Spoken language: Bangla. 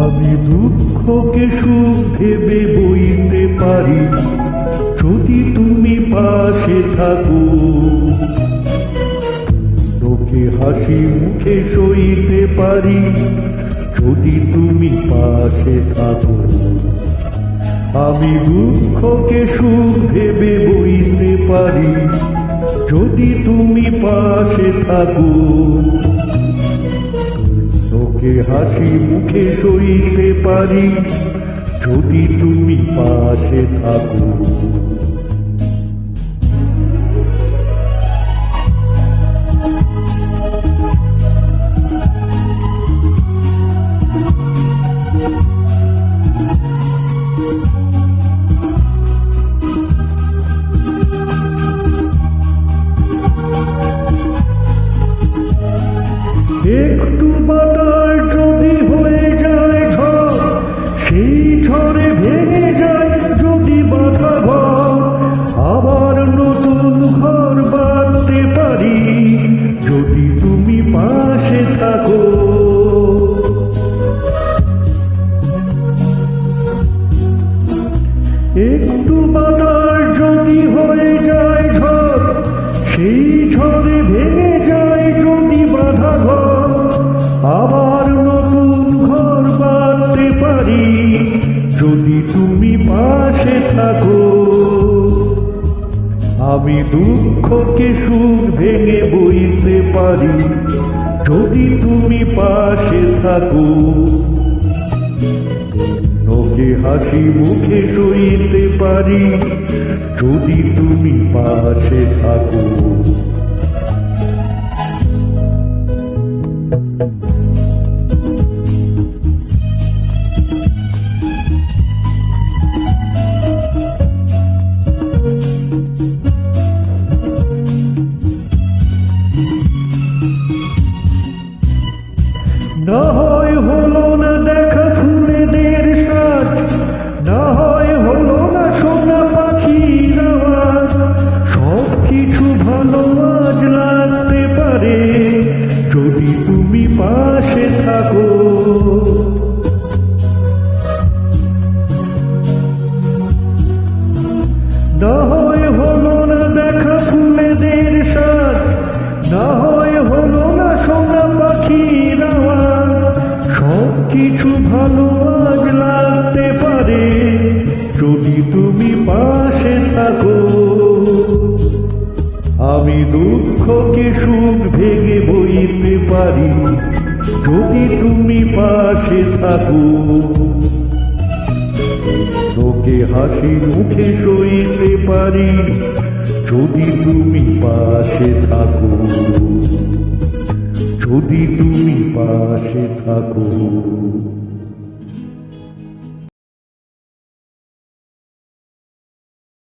আমি দুঃখকে সুখ ভেবে বইতে পারি যদি তুমি পাশে থাকো। তোকে হাসি মুখে পারি, যদি তুমি পাশে থাকো। আমি দুঃখকে সুখ ভেবে বইতে পারি, যদি তুমি পাশে থাকো। তোকে হাসি মুখে সইতে পারি, যদি তুমি পাশে থাকো। একটু বাতাস যদি হয়ে যায় ঝড় সেই ঝড়ে ভেঙে যায় যদি বাধা ঘর, আবার নতুন ঘর বাঁধতে পারি যদি তুমি পাশে থাকো। একটু বাতাস যদি হয়ে আমি দুঃখকে সুর ভেঙে বইতে পারি, যদি তুমি পাশে থাকো। তোকে হাসি মুখে সইতে পারি, যদি তুমি পাশে থাকো। ভালো আজ লাগতে পারে, যদি তুমি পাশে থাকো। হয় হলো না দেখা ফুলেদের সাজ না হয় হলো না সোনা পাখির সব কিছু ভালো আজ লাগতে পারে, যদি তুমি পাশে থাকো। আমি দুঃখকে সুখ ভেঙে বইতে পারি। যদি তুমি পাশে থাকো, তোকে হাসি মুখে সইতে পারি। যদি তুমি পাশে থাকো, যদি তুমি পাশে থাকো।